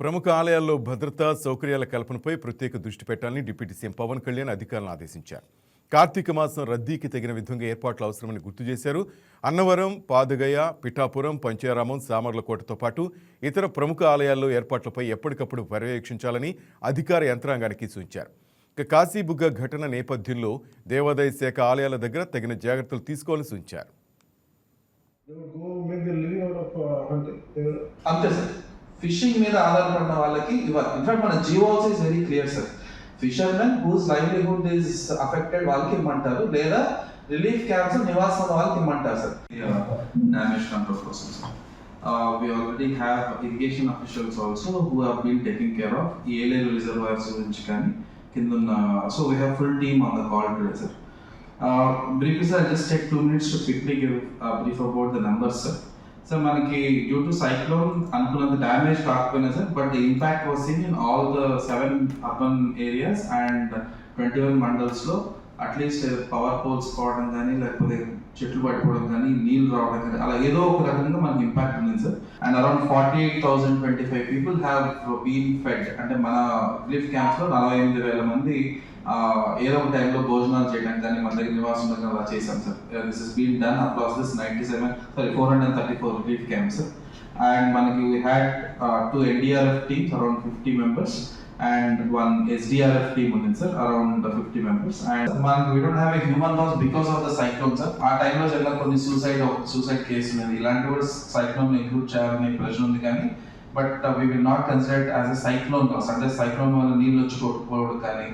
ప్రముఖ ఆలయాల్లో భద్రతా సౌకర్యాల కల్పనపై ప్రత్యేక దృష్టి పెట్టాలని డిప్యూటీ సీఎం పవన్ కళ్యాణ్ అధికారులను ఆదేశించారు. కార్తీక మాసం రద్దీకి తగిన విధంగా ఏర్పాట్లు అవసరమని గుర్తు చేశారు. అన్నవరం పాదగయ పిఠాపురం పంచారామం సామర్లకోటతో పాటు ఇతర ప్రముఖ ఆలయాల్లో ఏర్పాట్లపై ఎప్పటికప్పుడు పర్యవేక్షించాలని అధికార యంత్రాంగానికి సూచించారు. ఇక కాశీబుగ్గ ఘటన నేపథ్యంలో దేవాదాయ శాఖ ఆలయాల దగ్గర తగిన జాగ్రత్తలు తీసుకోవాలని సూచించారు. Uh, అంతే సార్. ఫిషింగ్ మీద ఆధారపడిన వాళ్ళకి ఇవ్వాలి. ఇన్ఫాక్ట్ మన GO also is very clear sir fishermen whose livelihood is affected వాళ్ళకి ఇమ్మంటారు లేదా రిలీఫ్ క్యాంప్స్ నివాసం వాళ్ళకి ఇమ్మంటారు సార్ డామేజ్ కంట్రోల్ కోసం sir we already have irrigation officials also who have been taking care of Yeleru reservoirs గురించి కానీ కింద ఉన్న so we have full team on the call today sir brief sir just take two minutes to quickly give brief about the numbers sir sir మనకి due to cyclone అనుకున్నంత damage కాకపోయినా sir but impact was seen in all the seven urban areas and twenty one మండల్స్లో at least power poles పోవడం కానీ లేకపోతే చెట్లు పడిపోవడం కానీ నీళ్ళు రావడం కానీ అలా ఏదో ఒక రకంగా మనకి ఇంపాక్ట్ ఉంది sir. And around forty eight thousand twenty five people have been fed అంటే మన రిలీఫ్ క్యాంప్స్లో నలభై ఎనిమిది వేల మంది ఏదో ఒక టైంలో భోజనాలు చేయడానికి కానీ మన దగ్గర నివాసం ఉండగా అలా చేశాం sir. This is been done across this ninety seven sorry four hundred thirty four relief camps. And మనకి we had two NDRF teams around fifty members and one SDRF team ఉంది sir around fifty members and మనకి we don't have a human loss because of the cyclone sir ఆ టైంలో జరిగిన కొన్ని suicide suicide case ఉన్నది. ఇలాంటి కూడా cyclone include చేయాలనే ప్రశ్న ఉంది కానీ but we will not consider as a cyclone loss అంటే సైక్లోన్ వల్ల నీళ్ళు వచ్చి కొట్టుకోవడం కానీ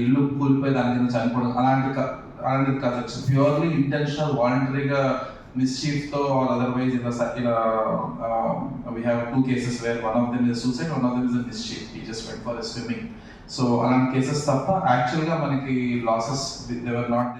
ఇల్లు కూలిపోయి దాని కింద చనిపోవడం అలాంటి క- అలాంటిది కాదు. ప్యూర్లీ ఇంటెన్షనల్ వాలంటరీగా మిస్చీఫ్తో ఆర్ అదర్వైజ్ ఇలా స- ఇలా we have two cases where one of them is suicide one of them is mischief he just went for swimming so అలాంటి కేసెస్ తప్ప యాక్చువల్గా మనకి లాసెస్ దేవర్ నాట్